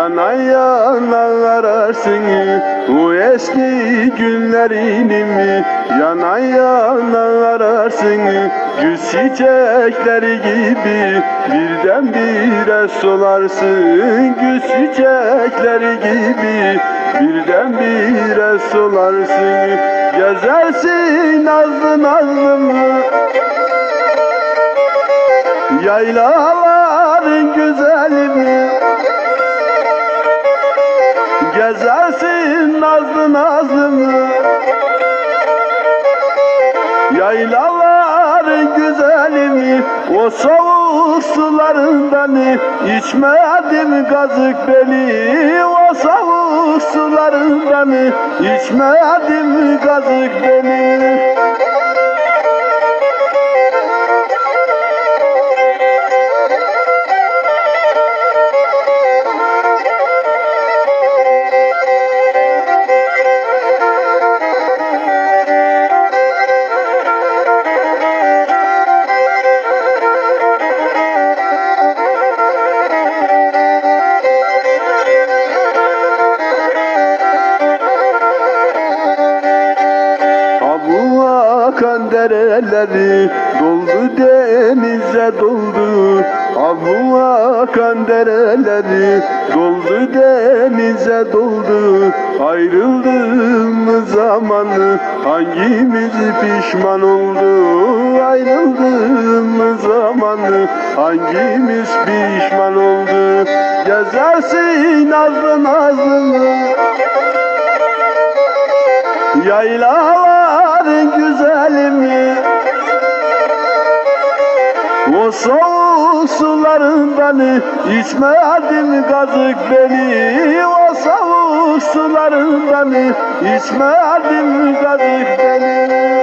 Yana yana ararsın bu eski günlerini mi? Yana yana ararsın gül çiçekleri gibi Birden Birdenbire solarsın gül çiçekleri gibi Birden Birdenbire solarsın Gezersin nazlı nazlı mı? Yayla O soğuk sularından içmedim gazık beli. O soğuk sularından içmedim gazık beli dereleri doldu denize doldu. Ha bu akan dereleri doldu denize doldu. Ayrıldığımız zamanı hangimiz pişman oldu? Ayrıldığımız zamanı hangimiz pişman oldu? Gezersin nazlı nazlı sularından içmedim gazık beni. O soğuk sularından içmedim gazık beni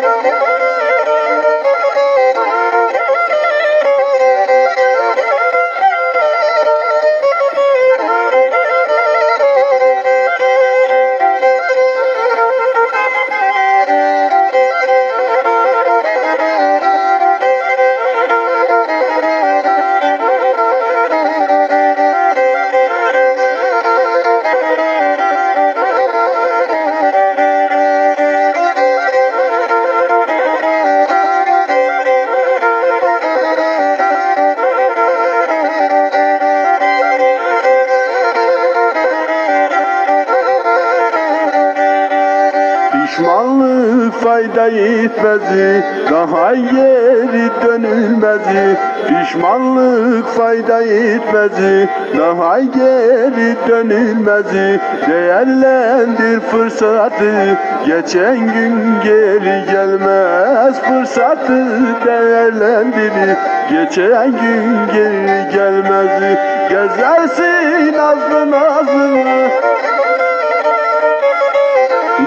fayda etmezi Daha geri dönülmezi Pişmanlık fayda etmezi Daha geri dönülmezi Değerlendir fırsatı Geçen gün geri gelmez Fırsatı değerlendir Geçen gün geri gelmez Gezersin azlı nazlı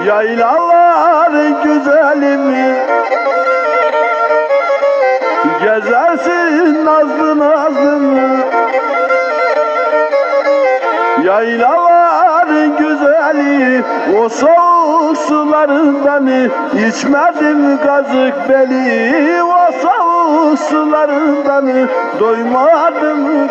Yaylaların güzelimi. Gezersin nazlı nazlı Yaylaların güzeli O soğuk sularından içmedim gazık beli O soğuk sularından doymadım